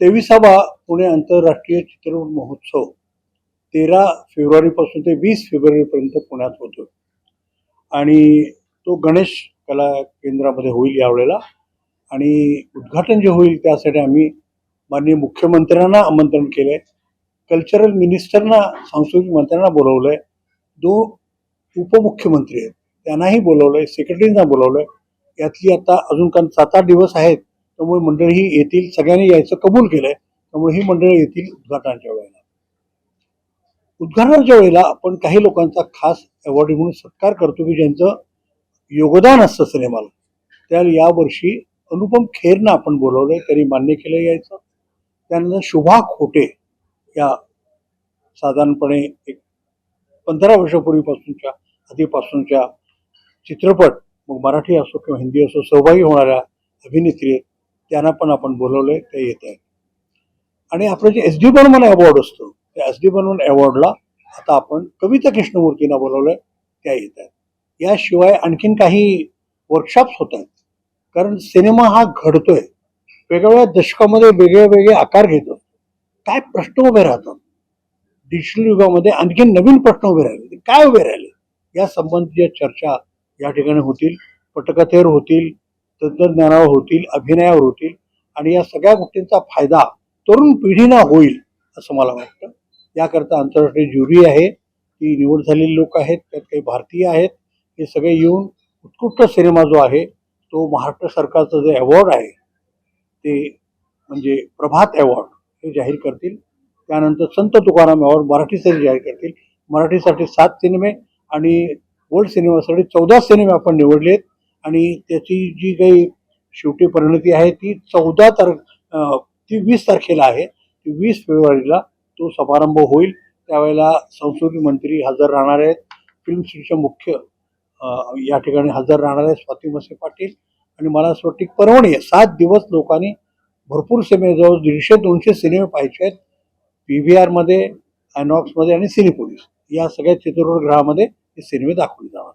तेविसावा पुणे आंतरराष्ट्रीय चित्रपट महोत्सव. तेरा फेब्रुवारीपासून ते वीस फेब्रुवारीपर्यंत पुण्यात होतो आणि तो गणेश कला केंद्रामध्ये होईल यावेळेला. आणि उद्घाटन जे होईल त्यासाठी आम्ही माननीय मुख्यमंत्र्यांना आमंत्रण केलं आहे कल्चरल मिनिस्टरना सांस्कृतिक मंत्र्यांना बोलवलं आहे दोन उपमुख्यमंत्री आहेत. त्यांनाही बोलवलं आहे सेक्रेटरींना बोलवलं आहे यातली आता अजून कारण सात आठ दिवस आहेत. त्यामुळे मंडळी ही येतील सगळ्यांनी यायचं कबूल केलंय. त्यामुळे ही मंडळी येतील उद्घाटनाच्या वेळेला. उद्घाटनाच्या वेळेला आपण काही लोकांचा खास अवॉर्ड म्हणून सत्कार करतो की ज्यांचं योगदान असतं सिनेमाला. त्या यावर्षी अनुपम खेरनं आपण बोलवलंय त्यांनी मान्य केलं यायचं. त्यानंतर शुभा खोटे या साधारणपणे एक पंधरा वर्षापूर्वीपासूनच्या आधीपासूनच्या चित्रपट मग मराठी असो किंवा हिंदी असो सहभागी होणाऱ्या अभिनेत्री आहेत. त्यांना पण आपण बोलवलंय ते येत आहेत. आणि आपलं जे एस डी बर्मन अवॉर्ड असतो त्या एस डी बर्मन अवॉर्डला आता आपण कविता कृष्णमूर्तींना बोलवलंय त्या येत आहेत. याशिवाय आणखीन काही वर्कशॉप्स होत आहेत. कारण सिनेमा हा घडतोय. वेगवेगळ्या दशकामध्ये वेगळे वेगळे आकार घेतो. काय प्रश्न उभे राहतात? डिजिटल युगामध्ये आणखीन नवीन प्रश्न उभे राहिले. ते काय उभे राहिले? या संबंधीच्या चर्चा या ठिकाणी होतील पटकथेवर होतील तंत्रज्ञानावर होतील अभिनयावर होतील आणि या सगळ्या गोष्टींचा फायदा तरुण पिढीना होईल असं मला वाटतं. याकरता आंतरराष्ट्रीय ज्युरी आहे. ती निवड झालेली लोक आहेत त्यात काही भारतीय आहेत. हे सगळे येऊन उत्कृष्ट सिनेमा जो आहे तो महाराष्ट्र सरकारचं जे अवॉर्ड आहे ते म्हणजे प्रभात अवॉर्ड हे जाहीर करतील. त्यानंतर संत तुकाराम अवॉर्ड मराठीसाठी जाहीर करतील. मराठीसाठी सात सिनेमे आणि वर्ल्ड सिनेमासाठी चौदा सिनेमे आपण निवडले आहेत आणि त्याची जी काही शेवटी परिणती आहे ती चौदा तार ती वीस तारखेला आहे. ती वीस फेब्रुवारीला तो समारंभ होईल. त्यावेळेला संस्कृती मंत्री हजर राहणार आहेत. फिल्म सिटीच्या मुख्य या ठिकाणी हजर राहणार आहेत स्वाती मसे पाटील. आणि मला असं वाटतं की परवणी आहे सात दिवस लोकांनी भरपूर सिनेमे जवळ दीडशे दोनशे सिनेमे पाहायचे आहेत. पी व्ही आरमध्ये आयनॉक्समध्ये आणि सिनेपोलिस. या सगळ्या चित्रपटगृहामध्ये हे सिनेमे दाखवले जाणार.